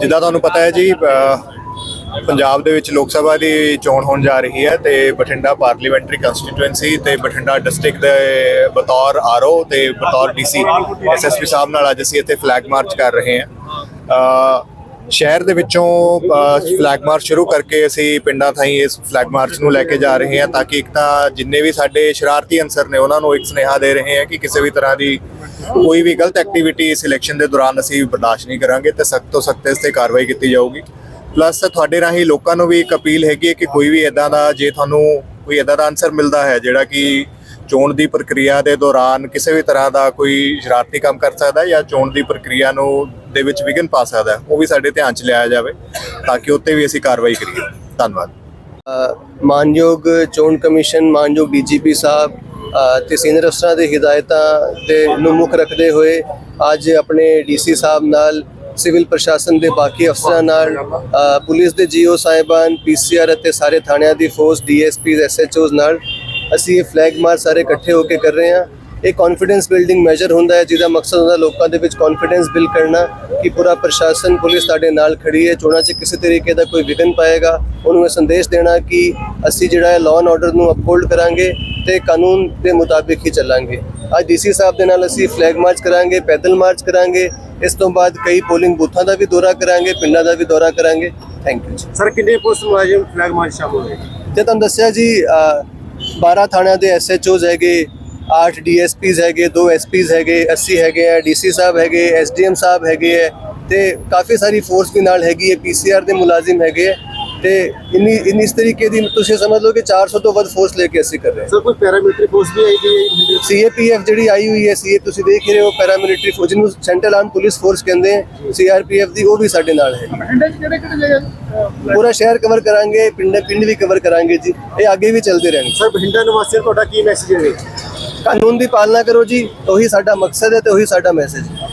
ਜਿੱਦਾਂ ਤੁਹਾਨੂੰ ਪਤਾ ਹੈ ਜੀ ਪੰਜਾਬ ਦੇ ਵਿੱਚ ਲੋਕ ਸਭਾ ਦੀ ਚੋਣ ਹੋਣ ਜਾ ਰਹੀ ਹੈ ਤੇ ਬਠਿੰਡਾ ਪਾਰਲੀਮੈਂਟਰੀ ਕੰਸਟੀਟੂਐਂਸੀ ਤੇ ਬਠਿੰਡਾ ਡਿਸਟ੍ਰਿਕਟ ਦੇ ਬਤੌਰ ਆਰਓ ਤੇ ਬਤੌਰ ਡੀਸੀ ਐਸਐਸਪੀ ਸਾਹਿਬ ਨਾਲ ਅੱਜ ਅਸੀਂ ਇੱਥੇ ਫਲੈਗ ਮਾਰਚ ਕਰ ਰਹੇ ਹਾਂ। ਸ਼ਹਿਰ ਦੇ ਵਿੱਚੋਂ ਫਲੈਗ ਮਾਰਚ ਸ਼ੁਰੂ ਕਰਕੇ ਅਸੀਂ ਪਿੰਡਾਂ ਥਾਈ ਇਸ ਫਲੈਗ ਮਾਰਚ ਨੂੰ ਲੈ ਕੇ ਜਾ ਰਹੇ ਹਾਂ ਤਾਂ ਕਿ ਇੱਕ ਤਾਂ ਜਿੰਨੇ ਵੀ ਸਾਡੇ ਸ਼ਰਾਰਤੀ ਅਨਸਰ ਨੇ, ਉਹਨਾਂ ਨੂੰ ਇੱਕ ਸੁਨੇਹਾ ਦੇ ਰਹੇ ਹਾਂ ਕਿ ਕਿਸੇ ਵੀ ਤਰ੍ਹਾਂ ਦੀ ਕੋਈ ਵੀ ਗਲਤ ਐਕਟੀਵਿਟੀ ਇਸ ਇਲੈਕਸ਼ਨ ਦੇ ਦੌਰਾਨ ਅਸੀਂ ਬਰਦਾਸ਼ਤ ਨਹੀਂ ਕਰਾਂਗੇ ਤੇ ਸਖਤ ਤੋਂ ਸਖਤ ਇਸ ਤੇ ਕਾਰਵਾਈ ਕੀਤੀ ਜਾਊਗੀ। ਪਲੱਸ ਤੁਹਾਡੇ ਰਾਹੀਂ ਲੋਕਾਂ ਨੂੰ ਵੀ ਇੱਕ ਅਪੀਲ ਹੈਗੀ ਹੈ ਕਿ ਕੋਈ ਵੀ ਇਦਾਂ ਦਾ, ਜੇ ਤੁਹਾਨੂੰ ਕੋਈ ਇਦਾਂ ਦਾ ਆਨਸਰ ਮਿਲਦਾ ਹੈ, ਜਿਹੜਾ ਕਿ ਚੋਣ ਦੀ ਪ੍ਰਕਿਰਿਆ ਦੇ ਦੌਰਾਨ ਕਿਸੇ ਵੀ ਤਰ੍ਹਾਂ ਦਾ ਕੋਈ ਸ਼ਰਾਰਤੀ ਕੰਮ ਕਰ ਸਕਦਾ ਹੈ ਜਾਂ ਚੋਣ ਦੀ ਪ੍ਰਕਿਰਿਆ ਨੂੰ ਦੇ ਵਿੱਚ ਵਿਘਨ ਪਾ ਸਕਦਾ ਹੈ ਉਹ ਵੀ ਸਾਡੇ ਧਿਆਨ 'ਚ ਲਿਆਇਆ ਜਾਵੇ ਤਾਂ ਕਿ ਉੱਤੇ ਵੀ ਅਸੀਂ ਕਾਰਵਾਈ ਕਰੀਏ। ਧੰਨਵਾਦ। ਮਾਨਯੋਗ ਚੋਣ ਕਮਿਸ਼ਨ ਮਾਨਯੋਗ ਡੀਜੀਪੀ ਸਾਹਿਬ ਅ, ਤੇ ਸੀਨੀਅਰ ਅਫਸਰਾਂ ਦੇ ਹਿਦਾਇਤਾਂ ਦੇ ਨੂੰ ਮੁੱਖ ਰੱਖਦੇ ਹੋਏ ਅੱਜ ਆਪਣੇ ਡੀਸੀ ਸਾਹਿਬ ਨਾਲ ਸਿਵਲ ਪ੍ਰਸ਼ਾਸਨ ਦੇ ਬਾਕੀ ਅਫਸਰਾਂ ਨਾਲ ਪੁਲਿਸ ਦੇ ਜੀਓ ਸਾਹਿਬਾਨ ਪੀਸੀਆਰ ਅਤੇ ਸਾਰੇ ਥਾਣਿਆਂ ਦੀ ਫੋਰਸ ਡੀਐਸਪੀਜ਼ ਐਸਐਚਓਜ਼ ਨਾਲ ਅਸੀਂ ਇਹ ਫਲੈਗ ਮਾਰਚ ਸਾਰੇ ਇਕੱਠੇ ਹੋ ਕੇ ਕਰ ਰਹੇ ਹਾਂ। ਇਹ ਕੌਨਫੀਡੈਂਸ ਬਿਲਡਿੰਗ ਮੈਜਰ ਹੁੰਦਾ ਹੈ ਜਿਹਦਾ ਮਕਸਦ ਹੁੰਦਾ ਲੋਕਾਂ ਦੇ ਵਿੱਚ ਕੌਨਫੀਡੈਂਸ ਬਿਲਡ ਕਰਨਾ ਕਿ ਪੂਰਾ ਪ੍ਰਸ਼ਾਸਨ ਪੁਲਿਸ ਸਾਡੇ ਨਾਲ ਖੜੀ ਹੈ ਚੋਣਾਂ 'ਚ ਕਿਸੇ ਤਰੀਕੇ ਦਾ ਕੋਈ ਵਿਘਨ ਪਾਏਗਾ ਉਹਨੂੰ ਇਹ ਸੰਦੇਸ਼ ਦੇਣਾ ਕਿ ਅਸੀਂ ਜਿਹੜਾ ਹੈ ਲਾਅ ਐਂਡ ਆਰਡਰ ਨੂੰ ਅਪਹੋਲਡ ਕਰਾਂਗੇ ਤੇ ਕਾਨੂੰਨ ਦੇ ਮੁਤਾਬਿਕ ਹੀ ਚੱਲਾਂਗੇ। ਅੱਜ ਡੀਸੀ ਸਾਹਿਬ ਦੇ ਨਾਲ ਅਸੀਂ ਫਲੈਗ ਮਾਰਚ ਕਰਾਂਗੇ ਪੈਦਲ ਮਾਰਚ ਕਰਾਂਗੇ ਇਸ ਤੋਂ ਬਾਅਦ ਕਈ ਪੋਲਿੰਗ ਬੂਥਾਂ ਦਾ ਵੀ ਦੌਰਾ ਕਰਾਂਗੇ ਪਿੰਡਾਂ ਦਾ ਵੀ ਦੌਰਾ ਕਰਾਂਗੇ। ਥੈਂਕ ਯੂ ਸਰ ਕਿੰਨੇ ਪੁਲਿਸ ਮੁਲਾਜ਼ਮ ਫਲੈਗ ਮਾਰਚ ਸ਼ਾਮਲ ਹੋਏ? ਤੇ ਤੁਹਾਨੂੰ ਦੱਸਿਆ ਜੀ ਅ, 12 ਥਾਣਿਆਂ ਦੇ ਐਸਐਚਓਜ਼ ਹੈਗੇ 8 ਡੀਐਸਪੀਜ਼ ਹੈਗੇ 2 ਐਸਪੀਜ਼ ਹੈਗੇ 80 ਹੈਗੇ ਆ ਡੀਸੀ ਸਾਹਿਬ ਹੈਗੇ ਐਸਡੀਐਮ ਸਾਹਿਬ ਹੈਗੇ ਹੈ ਤੇ ਕਾਫੀ ਸਾਰੀ ਫੋਰਸ ਵੀ ਨਾਲ ਹੈਗੀ ਹੈ ਪੀਸੀਆਰ ਦੇ ਮੁਲਾਜ਼ਮ ਹੈਗੇ ਤੇ ਇੰਨੀ ਇੰਨੀ ਇਸ ਤਰੀਕੇ ਦੀ ਤੁਸੀਂ ਸਮਝ ਲਓ ਕਿ 400 ਤੋਂ ਵੱਧ ਫੋਰਸ ਲੈ ਕੇ ਅਸੀਂ ਕਰ ਰਹੇ ਹਾਂ ਸਰ ਕੋਈ ਪੈਰਾਮਿਲਟਰੀ ਫੋਰਸ ਵੀ ਆਈ ਗਈ ਹੈ ਸੀਏਪੀਐਫ ਜਿਹੜੀ ਆਈ ਹੋਈ ਹੈ ਸੀ ਤੁਸੀਂ ਦੇਖ ਰਹੇ ਹੋ ਪੈਰਾਮਿਲਟਰੀ ਫੋਰਸ ਜਿਹਨੂੰ ਸੈਂਟਰਲ ਆਰਮ ਪੁਲਿਸ ਫੋਰਸ ਕਹਿੰਦੇ ਆ ਸੀਆਰਪੀਐਫ ਦੀ ਉਹ ਵੀ ਸਾਡੇ ਨਾਲ ਹੈ ਪੂਰਾ ਸ਼ਹਿਰ ਕਵਰ ਕਰਾਂਗੇ ਪਿੰਡ ਪਿੰਡ ਵੀ ਕਵਰ ਕਰਾਂਗੇ ਜੀ ਇਹ ਅੱਗੇ ਵੀ ਚੱਲਦੇ ਰਹਿਣਗੇ ਸਰ ਬਠਿੰਡਾ ਨਿਵਾਸੀਆਂ ਤੁਹਾਡਾ ਕੀ ਮੈਸੇਜ ਹੈ ਕਾਨੂੰਨ ਦੀ ਪਾਲਣਾ ਕਰੋ ਜੀ ਉਹੀ ਸਾਡਾ ਮਕਸਦ ਹੈ ਤੇ ਉਹੀ ਸਾਡਾ ਮੈਸੇਜ ਹੈ।